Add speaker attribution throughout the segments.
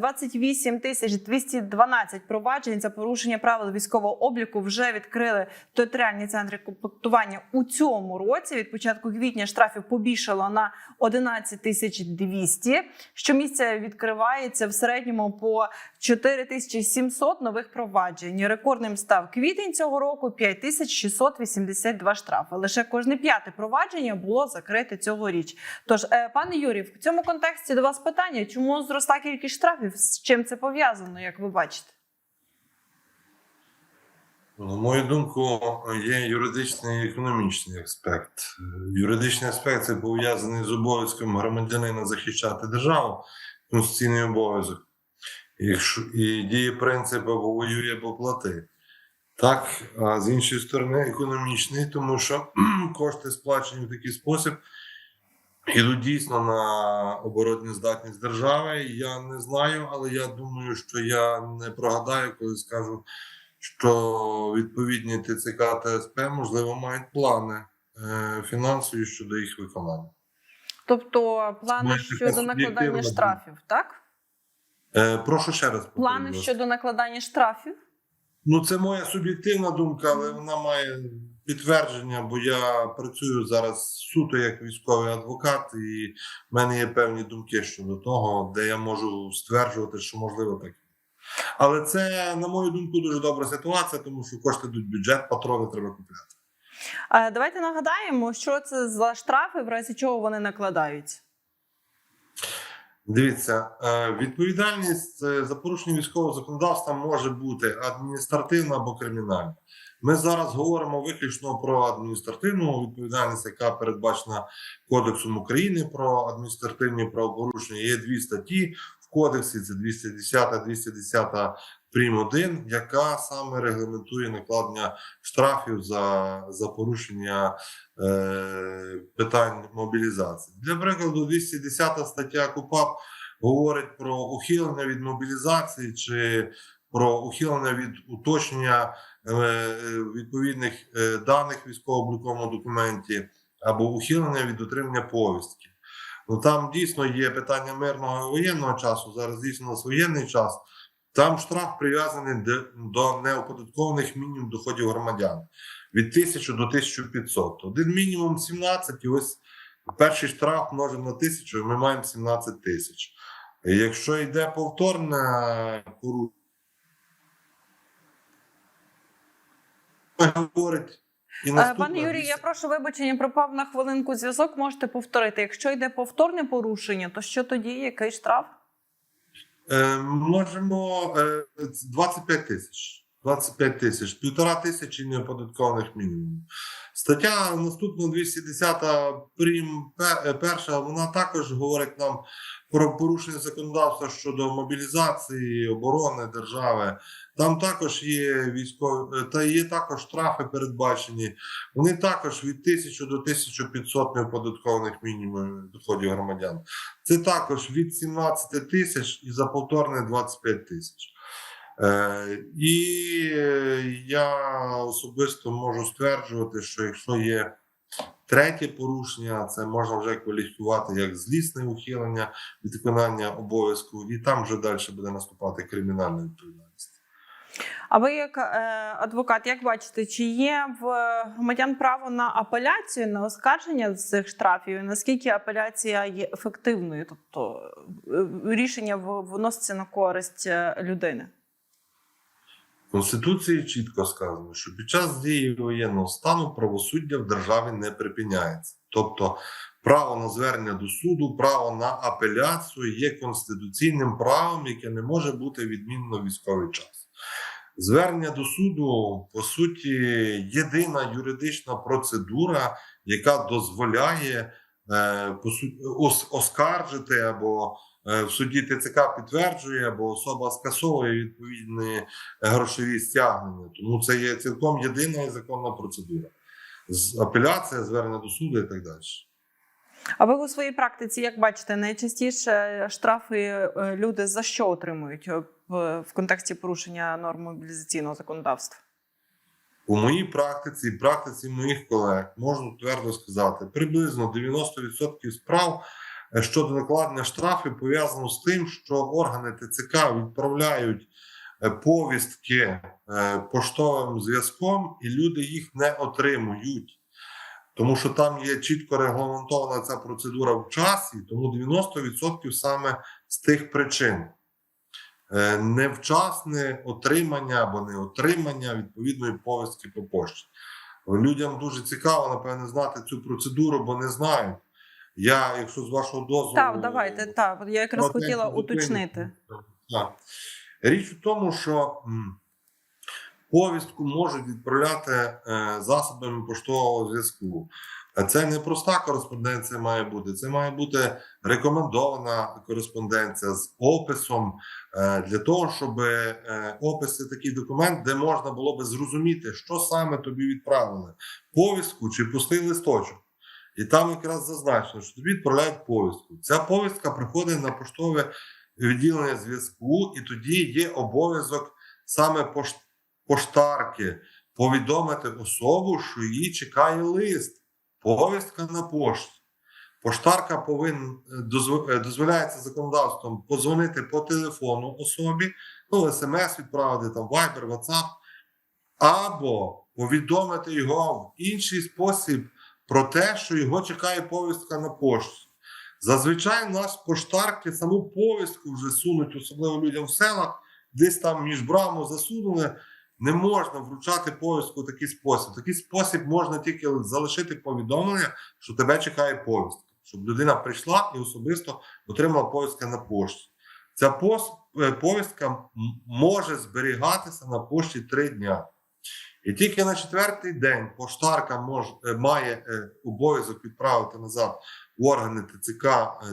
Speaker 1: 28 тисяч 212 проваджень за порушення правил військового обліку вже відкрили територіальні центри комплектування у цьому році. Від початку квітня штрафів побільшало на 11 тисяч 200. Щомісяця відкривається в середньому по 4700 нових проваджень. Рекордним став квітень цього року 5682 штрафи. Лише кожне п'яте провадження було закрите цьогоріч. Тож, е, пане Юрій, в цьому контексті до вас питання: чому зросла кількість штрафів? З чим це пов'язано, як ви бачите?
Speaker 2: На мою думку, є юридичний і економічний аспект. Юридичний аспект це пов'язаний з обов'язком громадянина захищати державу, конституційний обов'язок. І діє принцип або воює, або плати. Так, а з іншої сторони, економічний, тому що кошти сплачені в такий спосіб ідуть дійсно на оборонну здатність держави. Я не знаю, але я думаю, що я не прогадаю, коли скажу, що відповідні ТЦК та СП, можливо, мають плани е, фінансові щодо їх виконання.
Speaker 1: Тобто плани щодо накладання штрафів, так?
Speaker 2: Е, прошу ще раз.
Speaker 1: Плани щодо накладання штрафів.
Speaker 2: Ну, це моя суб'єктивна думка, але вона має підтвердження, бо я працюю зараз суто як військовий адвокат, і в мене є певні думки щодо того, де я можу стверджувати, що можливо так. Але це, на мою думку, дуже добра ситуація, тому що кошти йдуть бюджет, патрони треба купляти.
Speaker 1: Е, Давайте нагадаємо, що це за штрафи, в разі чого вони накладаються.
Speaker 2: Дивіться, е, відповідальність е, за порушення військового законодавства може бути адміністративна або кримінальна. Ми зараз говоримо виключно про адміністративну відповідальність, яка передбачена Кодексом України про адміністративні правопорушення. Є дві статті в кодексі: це 210, 210 прим. 1, яка саме регламентує накладення штрафів за, за порушення е, питань мобілізації. Для прикладу, 210 стаття КУПАП говорить про ухилення від мобілізації чи про ухилення від уточнення е, відповідних е, даних військово-обліковому документі або ухилення від отримання повістки. Ну там дійсно є питання мирного і воєнного часу. Зараз дійсно у нас воєнний час. Там штраф прив'язаний до неоподаткованих мінімум доходів громадян від 1000 до 1500. Один мінімум 17, і ось перший штраф множимо на 1000, і ми маємо 17 тисяч. Якщо йде повторне порушення, говорить і
Speaker 1: Е, Пане Юрій, я прошу вибачення, пропав на хвилинку зв'язок. Можете повторити. Якщо йде повторне порушення, то що тоді? Який штраф?
Speaker 2: Е, можемо е, 25 тисяч. 25 тисяч, півтора тисячі неоподаткованих мінімумів. Стаття наступна 210 прим. е, перша, вона також говорить нам про порушення законодавства щодо мобілізації, оборони держави. Там також є військові е, та є також штрафи передбачені. Вони також від 1000 до 1500 неоподаткованих мінімумів доходів громадян. Це також від 17 тисяч і за повторне 25 тисяч. Е, і е, я особисто можу стверджувати, що якщо є третє порушення, це можна вже кваліфікувати як злісне ухилення від виконання обов'язку, і там вже далі буде наступати кримінальна відповідальність.
Speaker 1: А ви, як е, адвокат, як бачите, чи є в громадян право на апеляцію, на оскарження цих штрафів? Наскільки апеляція є ефективною? Тобто е, рішення вноситься на користь е, людини?
Speaker 2: В Конституції чітко сказано, що під час дії воєнного стану правосуддя в державі не припиняється. Тобто право на звернення до суду, право на апеляцію є конституційним правом, яке не може бути відмінено в військовий час. Звернення до суду, по суті, єдина юридична процедура, яка дозволяє е, по суті, ос- оскаржити або е, в суді ТЦК підтверджує, або особа скасовує відповідні грошові стягнення. Тому це є цілком єдина і законна процедура. Апеляція, звернення до суду і так далі.
Speaker 1: А ви у своїй практиці, як бачите, найчастіше штрафи е, люди за що отримують е, в, контексті порушення норм мобілізаційного законодавства?
Speaker 2: У моїй практиці практиці моїх колег можу твердо сказати, приблизно 90% справ е, щодо накладення штрафів пов'язано з тим, що органи ТЦК відправляють повістки поштовим зв'язком, і люди їх не отримують. Тому що там є чітко регламентована ця процедура в часі, тому 90% саме з тих причин. Е, Невчасне отримання або неотримання відповідної повістки по пошті. Людям дуже цікаво, напевне, знати цю процедуру, бо не знають. Я, якщо з вашого дозволу.
Speaker 1: Так, давайте. Так, я якраз хотіла уточнити.
Speaker 2: Так. Річ у тому, що повістку можуть відправляти е, засобами поштового зв'язку. Це не проста кореспонденція має бути. Це має бути рекомендована кореспонденція з описом е, для того, щоб е, опис це такий документ, де можна було би зрозуміти, що саме тобі відправили: повістку чи пустий листочок. І там якраз зазначено, що тобі відправляють повістку. Ця повістка приходить на поштове відділення зв'язку, і тоді є обов'язок саме пош- поштарки повідомити особу, що її чекає лист, повістка на пошті. Поштарка повинен дозв- е, дозволяється законодавством подзвонити по телефону особі, ну, смс відправити, там Viber, WhatsApp, або повідомити його в інший спосіб про те, що його чекає повістка на пошті. Зазвичай в нас поштарки саму повістку вже сунуть, особливо людям в селах, десь там між браму засунули. Не можна вручати повістку в такий спосіб. Такий спосіб можна тільки залишити повідомлення, що тебе чекає повістка, щоб людина прийшла і особисто отримала повістка на пошті. Ця е, повістка може зберігатися на пошті три дня. І тільки на четвертий день поштарка мож, е, має е, обов'язок відправити назад в органи ТЦК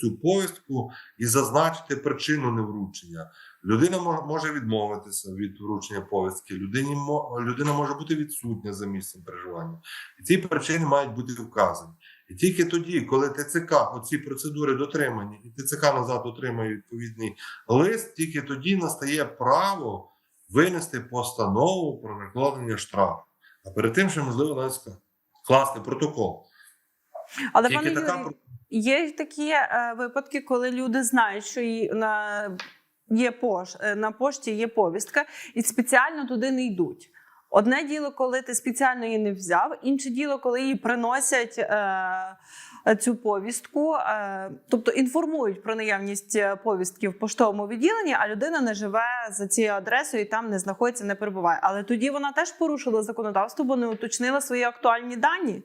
Speaker 2: цю повістку і зазначити причину невручення. Людина може відмовитися від вручення повістки, людині людина може бути відсутня за місцем проживання. І ці причини мають бути вказані. І тільки тоді, коли ТЦК оці процедури дотримані, і ТЦК назад отримає відповідний лист, тільки тоді настає право винести постанову про накладення штрафу. А перед тим, ще можливо навіть скласти протокол.
Speaker 1: Але
Speaker 2: Тільки
Speaker 1: пане
Speaker 2: така
Speaker 1: Юрію, є такі е, випадки, коли люди знають, що і на є пош, е, на пошті є повістка, і спеціально туди не йдуть. Одне діло, коли ти спеціально її не взяв, інше діло, коли її приносять е, цю повістку, е, тобто інформують про наявність е, повістки в поштовому відділенні, а людина не живе за цією адресою і там не знаходиться, не перебуває. Але тоді вона теж порушила законодавство, бо не уточнила свої актуальні дані.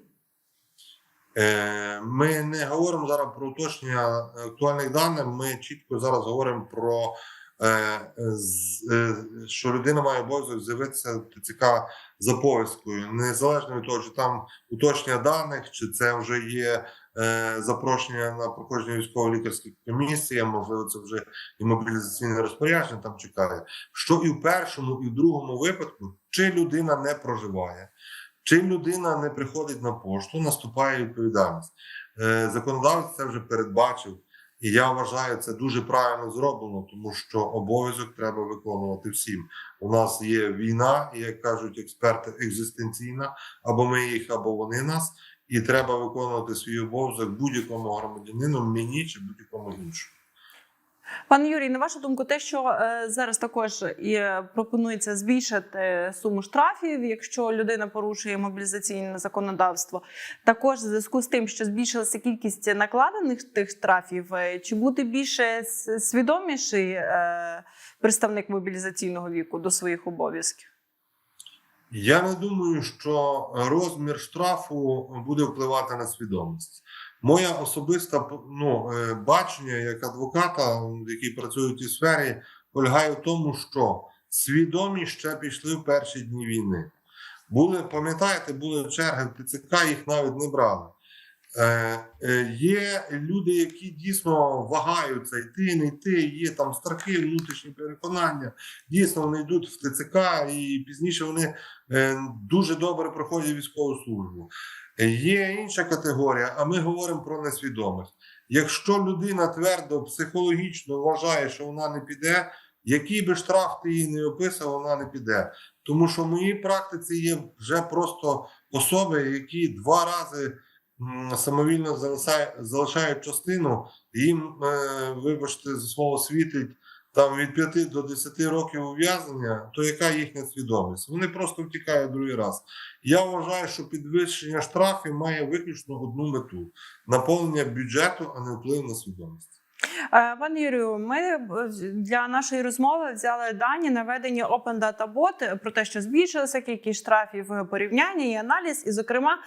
Speaker 2: Е, Ми не говоримо зараз про уточнення актуальних даних. Ми чітко зараз говоримо про е, е, що людина має обов'язок з'явитися ТЦК за повісткою, незалежно від того, чи там уточнення даних, чи це вже є запрошення на проходження військово-лікарських комісій, можливо, це вже і мобілізаційне розпорядження там чекає. Що і в першому, і в другому випадку, чи людина не проживає. Чим людина не приходить на пошту, наступає відповідальність. Е, Законодавець це вже передбачив, і я вважаю, це дуже правильно зроблено, тому що обов'язок треба виконувати всім. У нас є війна, як кажуть експерти, екзистенційна, або ми їх, або вони нас, і треба виконувати свій обов'язок будь-якому громадянину, мені чи будь-якому іншому.
Speaker 1: Пане Юрій, на вашу думку, те, що е, зараз також і е, пропонується збільшити суму штрафів, якщо людина порушує мобілізаційне законодавство, також в зв'язку з тим, що збільшилася кількість накладених тих штрафів, е, чи буде більше свідоміший представник мобілізаційного віку до своїх обов'язків?
Speaker 2: Я не думаю, що розмір штрафу буде впливати на свідомість. Моя особиста ну, е, бачення як адвоката, який працює в цій сфері, полягає в тому, що свідомі ще пішли в перші дні війни. Були, пам'ятаєте, були черги в ТЦК, їх навіть не брали. Е, е, є люди, які дійсно вагаються йти, не йти, є там страхи, внутрішні переконання. Дійсно, вони йдуть в ТЦК, і пізніше вони е, дуже добре проходять військову службу. Є інша категорія, а ми говоримо про несвідомих. Якщо людина твердо психологічно вважає, що вона не піде, який би штраф ти їй не описав, вона не піде. Тому що в моїй практиці є вже просто особи, які два рази самовільно залишають частину їм, е, вибачте, за слово світить там від 5 до 10 років ув'язнення, то яка їхня свідомість? Вони просто втікають другий раз. Я вважаю, що підвищення штрафів має виключно одну мету наповнення бюджету, а не вплив на свідомість.
Speaker 1: Е, Пане Юрію, ми е, для нашої розмови взяли дані наведені Open Data Bot про те, що збільшилася кількість штрафів в порівнянні і аналіз. І, зокрема,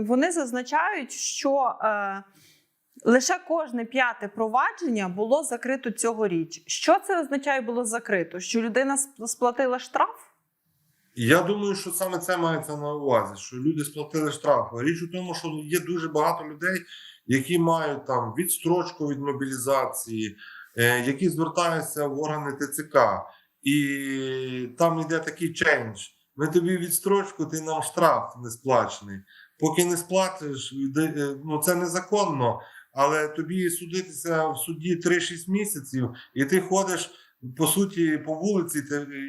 Speaker 1: вони зазначають, що е, лише кожне п'яте провадження було закрито цьогоріч. Що це означає було закрито? Що людина сп- сплатила штраф?
Speaker 2: Я думаю, що саме це мається на увазі, що люди сплатили штраф. Річ у тому, що є дуже багато людей, які мають там відстрочку від мобілізації, е, які звертаються в органи ТЦК, і там йде такий чендж. Ми тобі відстрочку, ти нам штраф не сплачений. Поки не сплатиш, е, ну це незаконно, але тобі судитися в суді 3-6 місяців, і ти ходиш по суті, по вулиці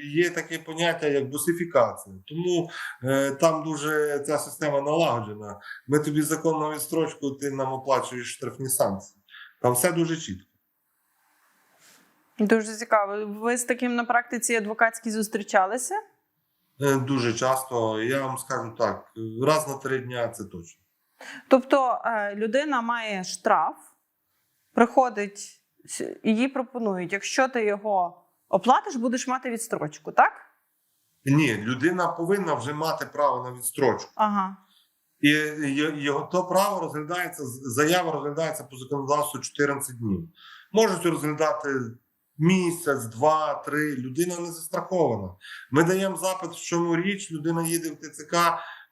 Speaker 2: є таке поняття як бусифікація. Тому е, там дуже ця система налагоджена. Ми тобі законну відстрочку, ти нам оплачуєш штрафні санкції. Там все дуже чітко.
Speaker 1: Дуже цікаво. Ви з таким на практиці адвокатській зустрічалися?
Speaker 2: Е, дуже часто, я вам скажу так: раз на три дня це точно.
Speaker 1: Тобто е, людина має штраф, приходить, їй пропонують, якщо ти його оплатиш, будеш мати відстрочку, так?
Speaker 2: Ні, людина повинна вже мати право на відстрочку.
Speaker 1: Ага.
Speaker 2: І його то право розглядається, заява розглядається по законодавству 14 днів. Можуть розглядати місяць, два, три. Людина не застрахована. Ми даємо запит, в чому річ, людина їде в ТЦК,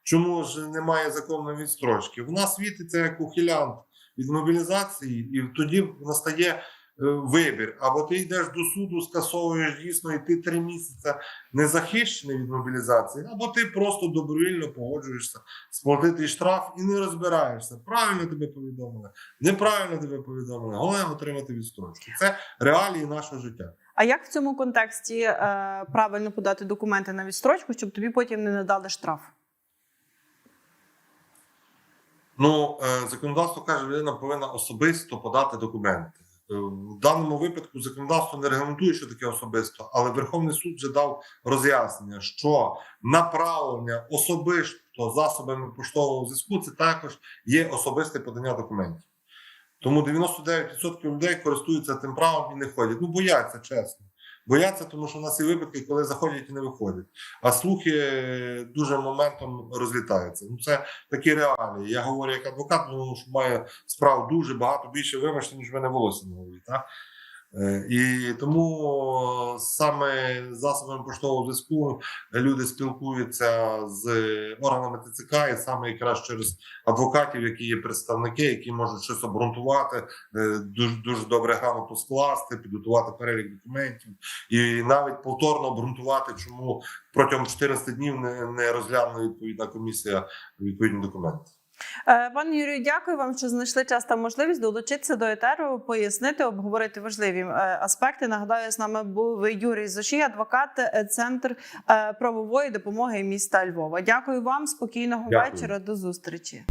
Speaker 2: чому ж немає законної відстрочки. Вона світиться як ухилянт від мобілізації, і тоді настає е, вибір. Або ти йдеш до суду, скасовуєш дійсно, і ти три місяці не захищений від мобілізації, або ти просто добровільно погоджуєшся сплатити штраф і не розбираєшся. Правильно тебе повідомили, неправильно тебе повідомили. Головне отримати відстрочку. Це реалії нашого життя.
Speaker 1: А як в цьому контексті е, правильно подати документи на відстрочку, щоб тобі потім не надали штраф?
Speaker 2: Ну, е, законодавство каже, людина повинна особисто подати документи. Е, В даному випадку законодавство не регламентує, що таке особисто, але Верховний суд вже дав роз'яснення, що направлення особисто засобами поштового зв'язку це також є особисте подання документів. Тому 99% людей користуються тим правом і не ходять. Ну, бояться, чесно. Бояться, тому що в нас є випадки, коли заходять і не виходять. А слухи е, дуже моментом розлітаються. Ну, це такі реалії. Я говорю як адвокат, тому що має справ дуже багато більше вибачте, ніж мене волосся на голові. Так? Е, І тому саме засобами поштового зв'язку люди спілкуються з органами ТЦК, і саме якраз через адвокатів, які є представники, які можуть щось обґрунтувати, е, дуже дуже добре грамотно скласти, підготувати перелік документів і навіть повторно обґрунтувати, чому протягом 14 днів не розглянула відповідна комісія відповідні документи.
Speaker 1: Е, Пане Юрію, дякую вам, що знайшли час та можливість долучитися до етеру, пояснити, обговорити важливі е, аспекти. Нагадаю, з нами був Юрій Зошій, адвокат, е, центр правової допомоги міста Львова. Дякую вам, спокійного
Speaker 2: Дякую.
Speaker 1: вечора, до зустрічі.